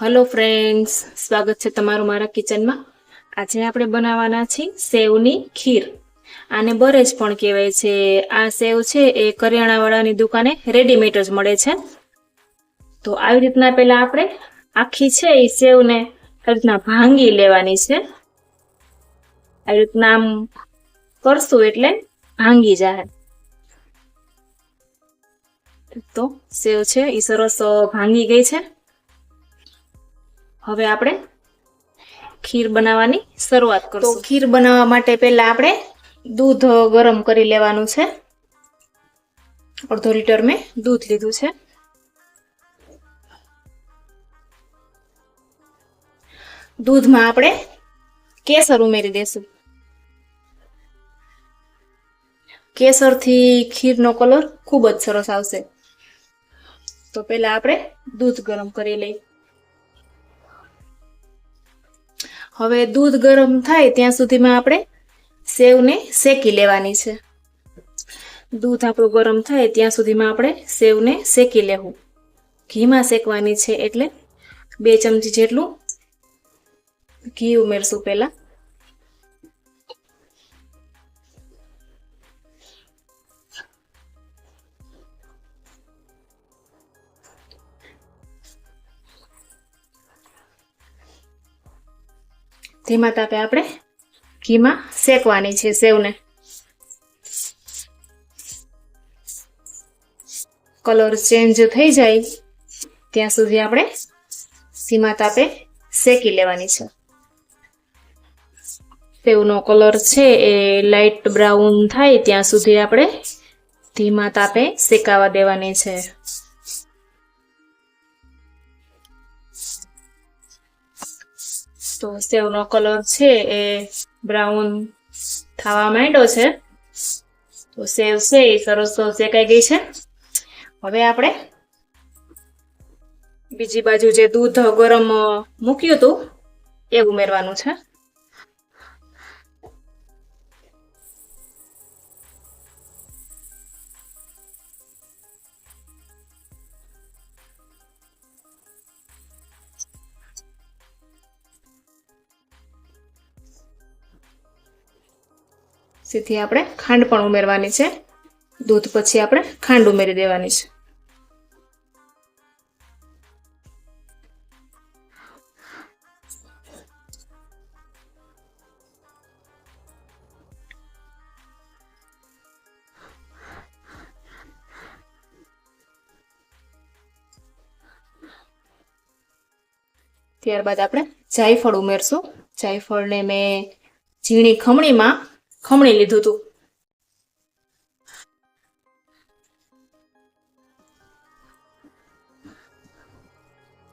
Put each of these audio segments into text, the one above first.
Hello friends સ્વાગત છે તમારું મારા કિચનમાં. આજે આપણે બનાવવાના છીએ સેવની ખીર. આને બરેજ પણ કહેવાય છે. આ સેવ છે એ કરિયાણાવાળાની દુકાને રેડીમેડ જ મળે છે. તો આવી રીતના પહેલાં આપણે આખી છે એ સેવને આવી રીતના ભાંગી લેવાની છે. આવી રીતના આમ કરશું એટલે ભાંગી જાય. તો સેવ છે એ સરસ ભાંગી ગઈ છે. હવે આપણે ખીર બનાવવાની શરૂઆત કરશું. તો ખીર બનાવવા માટે પહેલા આપણે દૂધ ગરમ કરી લેવાનું છે. અડધો લીટર મેં દૂધ લીધું છે. દૂધમાં આપણે કેસર ઉમેરી દેશું. કેસરથી ખીરનો કલર ખૂબ જ સરસ આવશે. તો પેલા આપણે દૂધ ગરમ કરી લઈએ. હવે દૂધ ગરમ થાય ત્યાં સુધીમાં આપણે સેવને શેકી લેવાની છે. દૂધ આપણું ગરમ થાય ત્યાં સુધીમાં આપણે સેવને શેકી લેવું. ઘીમાં શેકવાની છે એટલે બે ચમચી જેટલું ઘી ઉમેરશું પહેલા. ધીમા તાપે આપણે ઘીમાં શેકવાની છે સેવને. કલર ચેન્જ થઈ જાય ત્યાં સુધી આપણે ધીમા તાપે શેકી લેવાની છે. સેવનો કલર છે એ લાઇટ બ્રાઉન થાય ત્યાં સુધી આપણે ધીમા તાપે શેકાવા દેવાની છે. તો સેવનો કલર છે એ બ્રાઉન થવા માંડ્યો છે. તો સેવ છે એ સરસ શેકાઈ ગઈ છે. હવે આપણે બીજી બાજુ જે દૂધ ગરમ મૂક્યું હતું, એ ઉમેરવાનું છે. સીધી આપણે ખાંડ પણ ઉમેરવાની છે. દૂધ પછી આપણે ખાંડ ઉમેરી દેવાની છે. ત્યારબાદ આપણે જાયફળ ઉમેરશું. જાયફળને મેં ઝીણી ખમણીમાં ખમણી લીધું હતું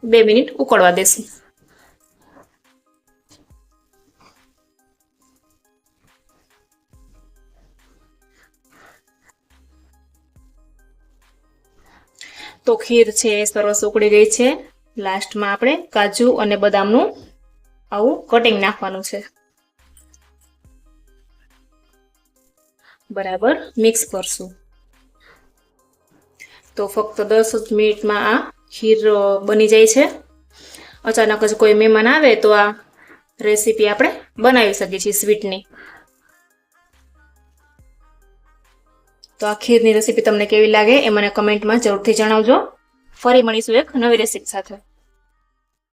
બે મિનિટ ઉકળવા દેશું. તો ખીર છે એ સરસ ઉકળી ગઈ છે. લાસ્ટમાં આપણે કાજુ અને બદામનું આવું કટિંગ નાખવાનું છે. બરાબર મિક્સ કરશું. તો ફક્ત દસ મિનિટમાં આ ખીર બની જાય છે. અચાનક જ કોઈ મહેમાન આવે તો આ રેસીપી આપણે બનાવી શકીએ છીએ સ્વીટની. તો આ ખીરની રેસીપી તમને કેવી લાગે એ મને કમેન્ટમાં જરૂરથી જણાવજો. ફરી મળીશું એક નવી રેસીપી સાથે.